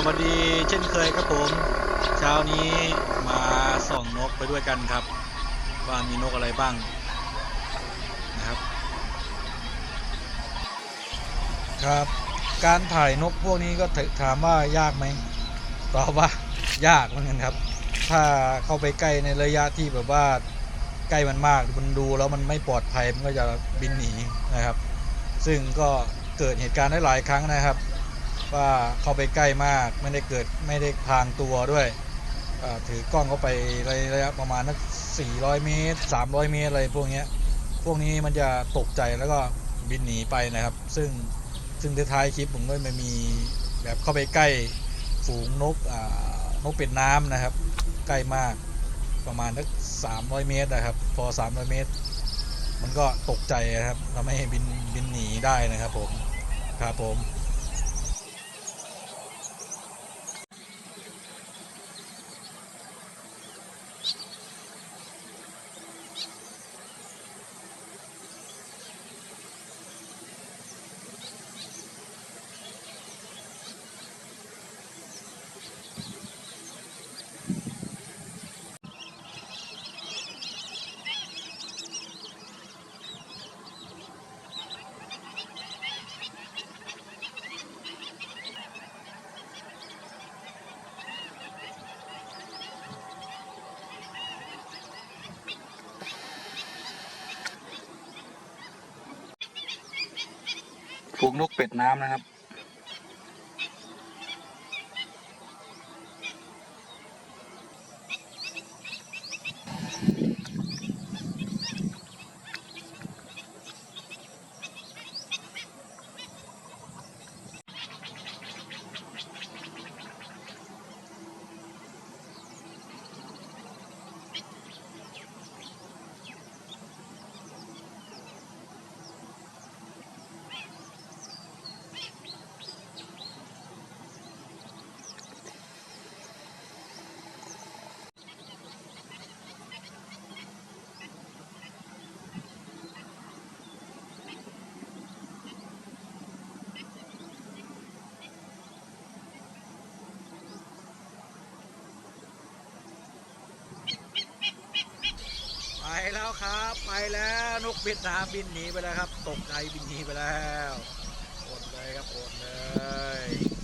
สวัสดีเช่นเคยครับผม เช้านี้มาส่องนกไปด้วยกันครับ ว่ามีนกอะไรบ้างนะครับ ครับ การถ่ายนกพวกนี้ก็ถามว่ายากไหมตอบว่ายากเหมือนกันครับ ถ้าเข้าไปใกล้ในระยะที่แบบว่าใกล้มันมากมันดูแล้วมันไม่ปลอดภัยมันก็จะบินหนีนะครับ ซึ่งก็เกิดเหตุการณ์ได้หลายครั้งนะครับ ว่าเข้าไปใกล้มากไม่ได้เกิดไม่ได้พางตัวด้วยถือกล้องเข้าไประยะประมาณนัก400 เมตร 300 เมตรอะไรพวกนี้พวกนี้มันจะตกใจแล้วก็บินหนีไปนะครับ ซึ่งซึ่งท้ายคลิปผมก็ไม่มีแบบเข้าไปใกล้ฝูงนกนกเป็ดน้ำนะครับ ใกล้มากประมาณนัก300 เมตรนะครับ พอ 300 เมตร มันก็ตกใจนะครับทำให้บินบินหนีได้นะครับผมครับผม ฝูงนกเป็ดน้ำนะครับ แล้วครับ ไปแล้วนกเป็ดนาบินหนีไปแล้วครับ ตกใจบินหนีไปแล้วอดเลยครับอดเลย